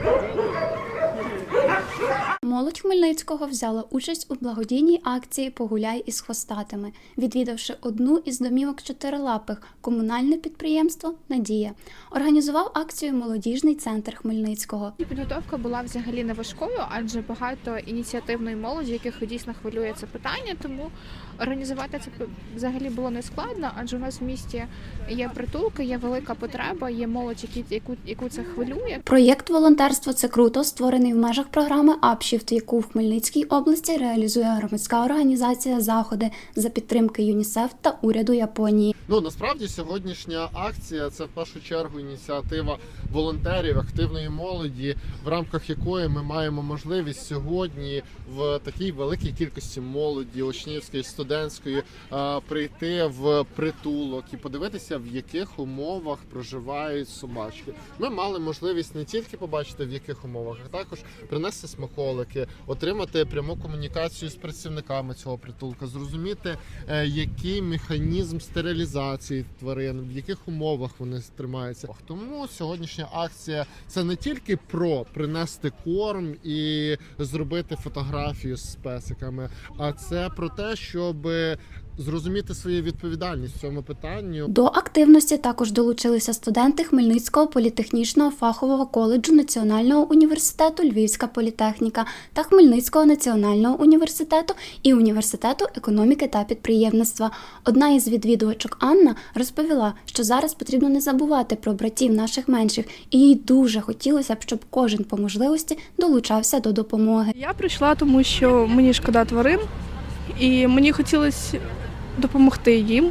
Oh, Молодь Хмельницького взяла участь у благодійній акції Погуляй із хвостатими, відвідавши одну із домівок чотирилапих комунальне підприємство Надія. Організував акцію Молодіжний центр Хмельницького. Підготовка була взагалі не важкою, адже багато ініціативної молоді, яких дійсно хвилює це питання. Тому організувати це взагалі було не складно, адже у нас в місті є притулки, є велика потреба, є молодь, які, яку, яку це хвилює. Проєкт волонтерство це круто, створений в межах програми Апшіфт, яку в Хмельницькій області реалізує громадська організація заходи за підтримки ЮНІСЕФ та уряду Японії. Ну насправді сьогоднішня акція це в першу чергу ініціатива волонтерів, активної молоді, в рамках якої ми маємо можливість сьогодні в такій великій кількості молоді, учнівської, студентської, е, прийти в притулок і подивитися, в яких умовах проживають собачки. Ми мали можливість не тільки побачити в яких умовах, а також принести смаколики, отримати пряму комунікацію з працівниками цього притулка, зрозуміти, е, який механізм стерилізації тварин, в яких умовах вони тримаються. Тому сьогоднішня акція це не тільки про принести корм і зробити фотографію з песиками, а це про те, щоб зрозуміти свою відповідальність в цьому питанню. До активності також долучилися студенти Хмельницького політехнічного фахового коледжу Національного університету Львівська політехніка та Хмельницького національного університету і університету економіки та підприємництва. Одна із відвідувачок Анна розповіла, що зараз потрібно не забувати про братів наших менших, і їй дуже хотілося б, щоб кожен по можливості долучався до допомоги. Я прийшла, тому що мені шкода тварин, і мені хотілося допомогти їм.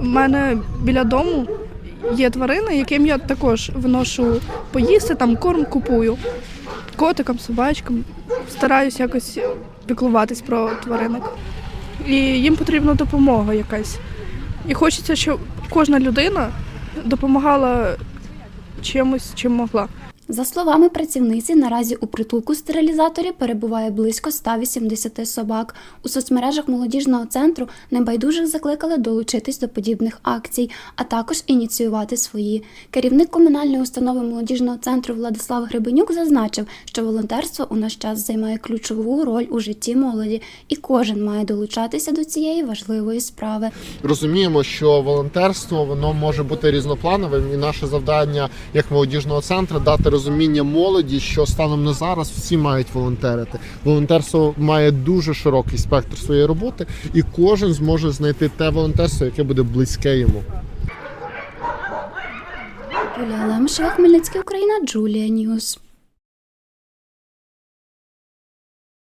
У мене біля дому є тварини, яким я також виношу поїсти, там корм купую. Котикам, собачкам. Стараюсь якось піклуватись про тваринок. І їм потрібна допомога якась. І хочеться, щоб кожна людина допомагала чимось, чим могла. За словами працівниці, наразі у притулку стерилізаторі перебуває близько 180 собак. У соцмережах молодіжного центру небайдужих закликали долучитись до подібних акцій, а також ініціювати свої. Керівник комунальної установи молодіжного центру Владислав Гребенюк зазначив, що волонтерство у наш час займає ключову роль у житті молоді, і кожен має долучатися до цієї важливої справи. Розуміємо, що волонтерство воно може бути різноплановим, і наше завдання як молодіжного центру дати розуміння молоді, що станом на зараз всі мають волонтерити. Волонтерство має дуже широкий спектр своєї роботи, і кожен зможе знайти те волонтерство, яке буде близьке йому. Юлія Лемшева, Хмельницький Україна, Джулія Ньюс.